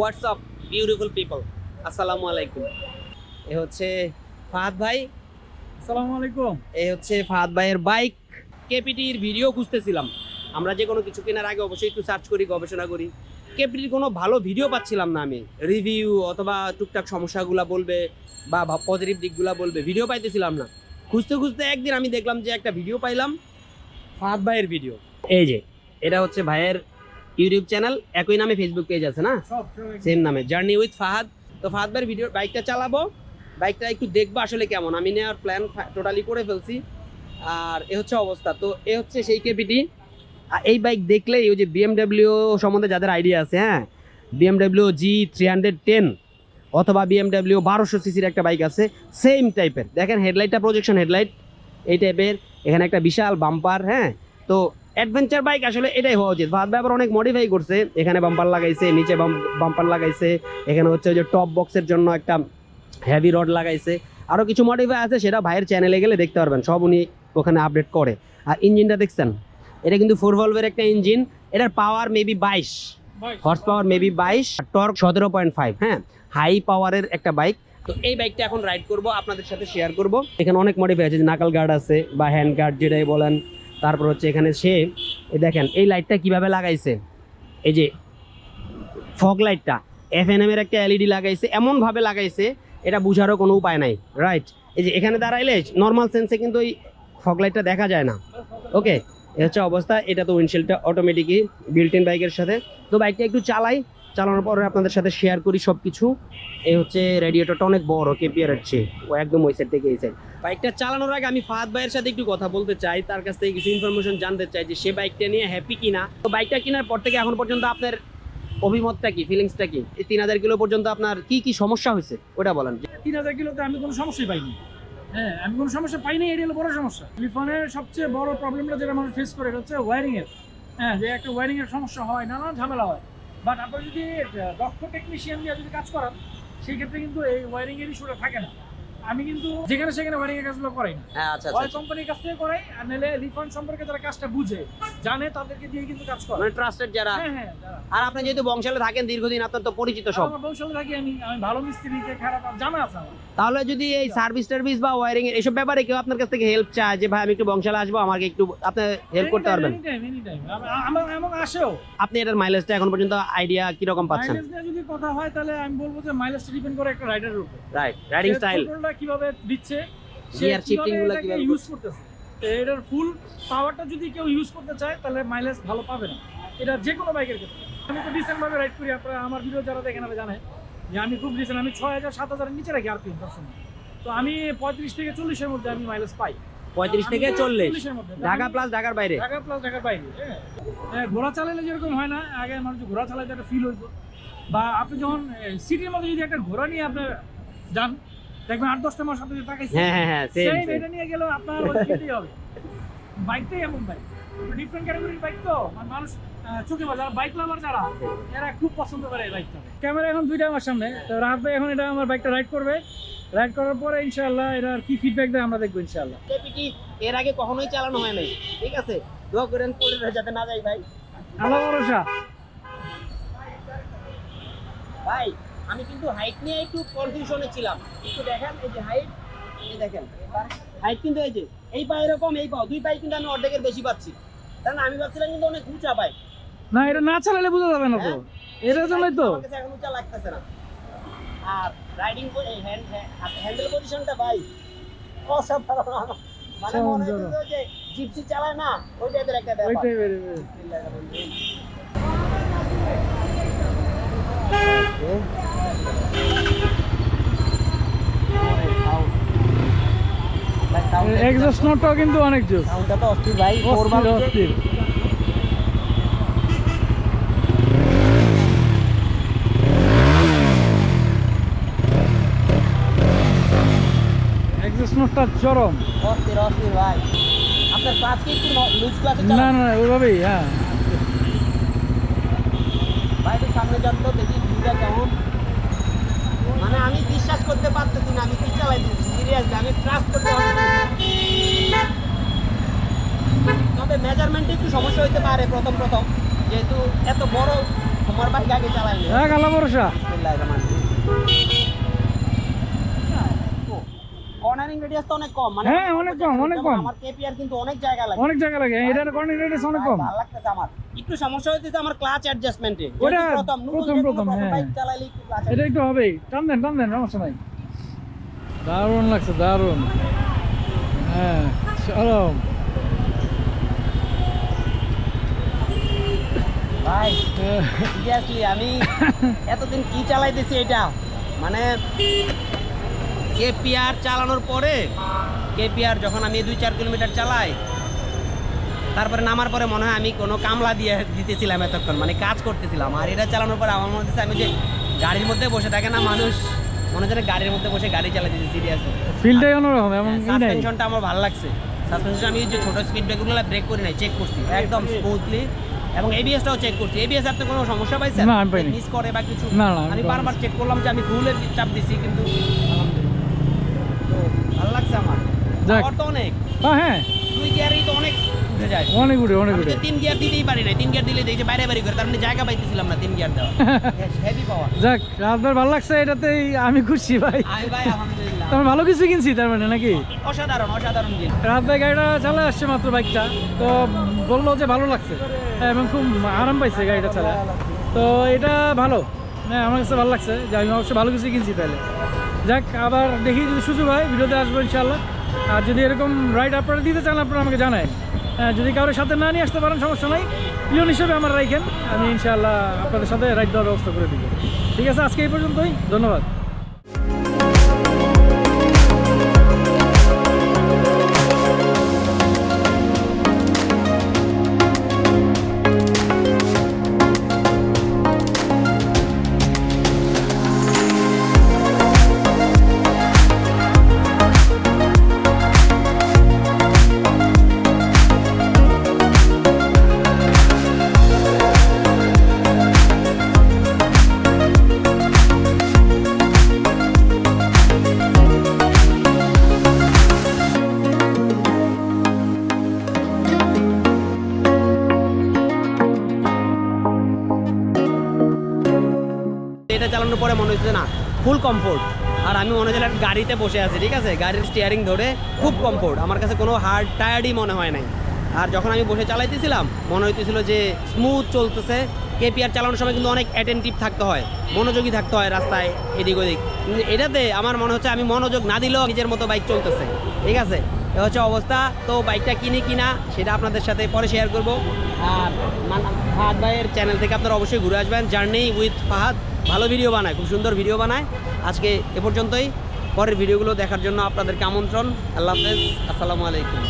WhatsApp beautiful people আসসালামু আলাইকুম এ হচ্ছে ফাহাদ ভাই। আসসালামু আলাইকুম। এ হচ্ছে ফাহাদ ভাইয়ের বাইক কেপিটির ভিডিও খুঁজতেছিলাম। আমরা যে কোনো কিছু কেনার আগে অবশ্যই একটু সার্চ করি গবেষণা করি। কেপিটির কোনো ভালো ভিডিও পাচ্ছিলাম না আমি। রিভিউ অথবা টুকটাক সমস্যাগুলো বলবে বা পজিটিভ দিকগুলো বলবে ভিডিও পাইতেছিলাম না। খুঁজতে খুঁজতে একদিন আমি দেখলাম যে একটা ভিডিও পাইলাম ফাহাদ ভাইয়ের ভিডিও এই যে এটা হচ্ছে ভাইয়ের ইউটিউব চ্যানেল একই নামে ফেসবুক পেজ আছে না? সেম নামে। জার্নি উইথ ফাহাদ তো ফাহাদ ভাইয়ের ভিডিও বাইকটা চালাবো। বাইকটা একটু দেখব আসলে কেমন। আমি নেওয়ার প্ল্যান টোটালি করে ফেলছি। আর এ হচ্ছে অবস্থা। তো এ হচ্ছে সেই কেপিটি আর এই বাইক দেখলেই ওই যে বিএমডাব্লিউ সম্বন্ধে যাদের আইডিয়া আছে হ্যাঁ? BMW G three hundred ten অথবা বিএমডাব্লিউ বারোশো সিসির একটা বাইক আছে সেম টাইপের দেখেন হেডলাইটটা প্রজেকশন হেডলাইট এই টাইপের এখানে একটা বিশাল বাম্পার হ্যাঁ? তো অ্যাডভেঞ্চার বাইক আসলে এটাই হওয়া উচিত। ভাত আবার অনেক মডিফাই করছে। এখানে বাম্পার লাগাইছে নিচে বাম্পার লাগাইছে। এখানে হচ্ছে যে টপ বক্সের জন্য একটা হেভি রড লাগাইছে। আরও কিছু মডিফাই আছে সেটা ভাইয়ের চ্যানেলে গেলে দেখতে পারবেন। সব উনি ওখানে আপডেট করে। আর ইঞ্জিনটা দেখছেন? এটা কিন্তু ফোর ভলভের একটা ইঞ্জিন এটার পাওয়ার মেবি বাইশ। হর্স পাওয়ার মেবি বাইশ। টর্ক সতেরো পয়েন্ট ফাইভ হ্যাঁ? হাই পাওয়ারের একটা বাইক তো এই বাইকটা এখন রাইড করব আপনাদের সাথে শেয়ার করব। এখানে অনেক মডিফাই আছে যে নাকাল গার্ড আছে বা হ্যান্ড গার্ড যেটাই বলেন। তারপর হচ্ছে এখানে সে দেখেন, এই লাইটটা কীভাবে লাগাইছে? এই যে ফগ লাইটটা এফ এন এর একটা এলইডি লাগাইছে, এমনভাবে লাগাইছে, এটা বুঝারও কোনো উপায় নাই রাইট এই যে এখানে দাঁড়াইলে নর্মাল সেন্সে কিন্তু ওই ফগ লাইটটা দেখা যায় না ওকে এ হচ্ছে অবস্থা, এটা তো উইন্ডশিল্ডটা অটোমেটিকই বিল্ট ইন বাইকের সাথে। তো বাইকটা একটু চালাই চালানোর পরে আপনাদের সাথে শেয়ার করি সব কিছু এই হচ্ছে রেডিয়েটরটা অনেক বড় কেপিআর চেয়ে। ও একদম ওই সাইড থেকে এই সাইড বাইকটা চালানোর আগে আমি ফাহাদ ভাইয়ের সাথে একটু কথা বলতে চাই। তার কাছ থেকে কিছু ইনফরমেশন জানতে চাই যে সে বাইকটা নিয়ে হ্যাপি কিনা। তো বাইকটা কেনার পর থেকে এখন পর্যন্ত আপনার অভিমতটা কি ফিলিংসটা কি? তিন হাজার কিলো পর্যন্ত আপনার কি কি সমস্যা হয়েছে? ওটা বলেন। তিন হাজার কিলোতে আমি কোনো সমস্যাই পাইনি। হ্যাঁ আমি কোনো সমস্যা পাইনি এটি হলো বড় সমস্যা। টেলিফোনের সবচেয়ে বড় প্রবলেমটা যেটা মানুষ ফেস করে, এটা হচ্ছে ওয়ারিং এর হ্যাঁ যে একটা ওয়ারিংয়ের সমস্যা হয়, নানান ঝামেলা হয়। বাট আপনার যদি দক্ষ টেকনিশিয়ান দিয়ে যদি কাজ করান, সেই ক্ষেত্রে কিন্তু এই ওয়ারিং এর ইস্যুটা থাকে না। আমি কিন্তু যেখানে সেখানে ওয়ারিং এর কাজগুলো করাই না। হ্যাঁ আচ্ছা হয় কোম্পানির কাছ থেকে করাই আর নাহলে রিফান্ড সম্পর্কে যারা কাজটা বুঝে জানে তাদেরকে দিয়ে কিন্তু কাজ করে মানে ট্রাস্টেড যারা। হ্যাঁ হ্যাঁ আর আপনি যেহেতু বংশালে থাকেন দীর্ঘদিন আপনার তো পরিচিত সব। আমার বংশালে থাকি আমি আমি ভালো মিস্ত্রিকে খারাপ জানা আছে আমার। তাহলে যদি এই সার্ভিস টার্ভিস বা ওয়ারিং এর এসব ব্যাপারে কেউ আপনার কাছ থেকে হেল্প চায় যে ভাই আমি একটু বংশালে আসব আমাকে একটু আপনি হেল্প করতে পারবেন. আমার এমন আসেও। আপনি এটার মাইলেজটা এখন পর্যন্ত আইডিয়া কীরকম পাচ্ছেন? মাইলেজ নিয়ে যদি কথা হয় তাহলে আমি বলব যে মাইলেজটা ডিপেন্ড করে একটা রাইডারের উপর। রাইট রাইডিং স্টাইল কীভাবে দিচ্ছে? Gear shifting গুলো কীভাবে ইউজ করতেছে? এটার ফুল পাওয়ারটা যদি কেউ ইউজ করতে চায় তাহলে মাইলেজ ভালো পাবে না। এটা যে কোনো বাইকের ক্ষেত্রে। আমি তো রিসেন্ট ভাবে রাইড করি আপনারা আমার ভিডিও যারা দেখেন তারা জানে যে আমি খুব রিসেন্ট আমি ছয় হাজার সাত হাজারের নিচে রাখি আরপিএম সবসময় তো আমি পঁয়ত্রিশ থেকে চল্লিশের মধ্যে আমি মাইলেজ পাই। পঁয়ত্রিশ থেকে চল্লিশ। চল্লিশের মধ্যে। ঢাকা প্লাস ঢাকার বাইরে। ঢাকা প্লাস ঢাকার বাইরে হ্যাঁ। হ্যাঁ, ঘোড়া চালালে যেরকম হয় না আগে মানুষ ঘোড়া চালাতে একটা ফিল হইতো। বা আপনি যখন সিটির মধ্যে যদি একটা ঘোড়া নিয়ে আপনি যান দেখবেন আট দশটা মাস আপনি হ্যাঁ হ্যাঁ হ্যাঁ সেম সেম এটা নিয়ে গেলেও আপনার ওই ফিলটাই হবে। বাইকটাই এমন বাইক ডিফারেন্ট ক্যাটাগরির বাইক তো? মানে মানুষ চোখে বা যারা বাইক লাভার যারা এরা খুব পছন্দ করে এই বাইকটা ক্যামেরা এখন দুইটা আমার সামনে। তো রাহাত ভাই এখন এটা আমার বাইকটা রাইড করবে। রাইড করার পরে ইনশাআল্লাহ এটার কি ফিডব্যাক দেয় আমরা দেখব ইনশাআল্লাহ। কেপিটি এর আগে কখনোই চালানো হয় নাই। ঠিক আছে? দোয়া করেন পড়ে যাতে না যাই ভাই। আল্লাহ ভরসা। ভাই আমি কিন্তু হাইট নিয়ে একটু কনফিউশনে ছিলাম। একটু দেখেন এই যে হাইট এই দেখেন হাইট কিন্তু এই যে এই পা এরকম এই পাও দুই পাই কিন্তু আমি অর্ধেকের বেশি পাচ্ছি। কারণ আমি ভাবছিলাম কিন্তু অনেক উঁচা পাই না এটা না চালালে বোঝা যাবে না তো। এটার জন্যই তো। এখন উঁচা লাগতেছে না। আর রাইডিং হ্যান্ড হ্যান্ডেল পজিশনটা ভাই অসাধারণ। মানে মনে হচ্ছে যে জিপসি চালায় না ওই টাইপের একটা ব্যাপার। ওইটাই বেরোবে এক্সস্ট নোটটাও কিন্তু অনেক জোর। সাউন্ডটা তো অস্থির ভাই অস্থির অস্থির। এক্সস্ট নোটটা চরম। অস্থির অস্থির ভাই। আপনার ক্লাস কি একটু লুজ ক্লাসে না না না, ওইভাবেই হ্যাঁ। ভাই একটু সামনে যান তো দেখি ভিউটা কেমন? মানে আমি বিশ্বাস করতে পারতেছি না আমি কি চালাইতেছি সিরিয়াসলি আমি ট্রাস্ট করতে। তবে মেজারমেন্টে একটু সমস্যা হইতে পারে প্রথম প্রথম। যেহেতু এত বড় তোমার বাইক আগে চালাই আল্লাহ ভরসা। কর্নারিং রেডিয়াস তো অনেক কম মানে হ্যাঁ, অনেক কম, অনেক কম। আমার কেপিআর কিন্তু অনেক জায়গা লাগে। অনেক জায়গা লাগে এটার কর্নিং রেডিয়াস অনেক কম। ভালো লাগতেছে আমার। একটু সমস্যা হইতেছে আমার ক্লাচ অ্যাডজাস্টমেন্টে ওটা প্রথম প্রথম, প্রথম, হ্যাঁ। বাইক চালাইলে একটু ক্লাচ এটা একটু হবেই। টান দেন টান দেন সমস্যা নাই। দারুণ লাগছে দারুণ। হ্যাঁ ভাই হ্যাঁ, সিরিয়াসলি আমি এতদিন কি চালাইতেছি এটা? মানে কেপিআর চালানোর পরে কেপিআর যখন আমি দুই চার কিলোমিটার চালাই তারপরে নামার পরে মনে হয় আমি কোনো কামলা দিয়ে দিতেছিলাম এতক্ষণ মানে কাজ করতেছিলাম। আর এটা চালানোর পরে আমার মনে হচ্ছে আমি যে গাড়ির মধ্যে বসে থাকে না মানুষ মনে হচ্ছে গাড়ির মধ্যে বসে গাড়ি চালাতেছি সিরিয়াসলি ফিল্ডটাই অন্যরকম এমন সাসপেনশনটা আমার ভালো লাগছে। সাসপেনশন আমি যে ছোট স্পিড ব্রেকগুলো ব্রেক করি নাই চেক করছি একদম স্মুথলি এবং এবিএসটাও চেক করছি। এবিএস আপনি কোনো সমস্যা পাইছেন। মিস করে বা কিছু? আমি আমি বারবার চেক করলাম যে আমি ফুলে চাপ দিছি কিন্তু তো ভালো লাগছে আমার যাক। তো অনেক। হ্যাঁ হ্যাঁ। দুই গিয়ারই তো অনেক উঠে যায়। অনেক উঠে অনেক উঠে। তিন গিয়ার দিতেই পারি না তিন গিয়ার দিলে দেখছি বাইরে বাইরে করে তার মানে জায়গা পাইতেছিলাম না তিন গিয়ার দেওয়া হেভি যাক আপনার ভালো লাগছে এটাতেই আমি খুশি ভাই। আমি ভাই আলহামদুলিল্লাহ। তোমার ভালো কিছু কিনছি তার মানে নাকি? অসাধারণ অসাধারণ জিনিস। রাত ভাই গাড়িটা চালা আসছে মাত্র বাইকটা। তো বলল যে ভালো লাগছে। এবং খুব আরাম পাইছে গাড়িটা চালা তো এটা ভালো। হ্যাঁ আমার কাছে ভালো লাগছে। যে আমি অবশ্যই ভালো কিছু কিনছি তাহলে। যাক আবার দেখি যদি সুযোগ হয় ভিডিওতে আসব ইনশাল্লাহ আর যদি এরকম রাইড আপনারা দিতে চান, আপনারা আমাকে জানায়। যদি কারোর সাথে না নিয়ে আসতে পারেন, সমস্যা নাই। পিওন হিসেবে আমার রাইখেন। আমি ইনশাআল্লাহ আপনাদের সাথে রাইড দেওয়ার ব্যবস্থা করে দিব। ঠিক আছে, আজকে এই পর্যন্তই। ধন্যবাদ। চালানোর পরে মনে হচ্ছে না ফুল কমফোর্ট আর আমি মনে হচ্ছে গাড়িতে বসে আছি, ঠিক আছে? গাড়ির স্টিয়ারিং ধরে খুব কমফোর্ট আমার কাছে কোনো হার্ড টায়ার্ডই মনে হয় নাই। আর যখন আমি বসে চালাইতেছিলাম, মনে হইতেছিল যে স্মুথ চলতেছে। কেপিআর চালানোর সময় কিন্তু অনেক অ্যাটেন্টিভ থাকতে হয়, মনোযোগী থাকতে হয় রাস্তায় এদিক ওদিক। এটাতে আমার মনে হচ্ছে আমি মনোযোগ না দিলেও নিজের মতো বাইক চলতেছে, ঠিক আছে? এ হচ্ছে অবস্থা। তো বাইকটা কিনি কিনা সেটা আপনাদের সাথে পরে শেয়ার করব। আর ফাহাদ ভাইয়ের চ্যানেল থেকে আপনারা অবশ্যই ঘুরে আসবেন। Journey with Fahad. ভালো ভিডিও বানায়, খুব সুন্দর ভিডিও বানায়। আজকে এ পর্যন্তই। পরের ভিডিওগুলো দেখার জন্য আপনাদেরকে আমন্ত্রণ। আল্লাহ হাফেজ। আসসালামু আলাইকুম।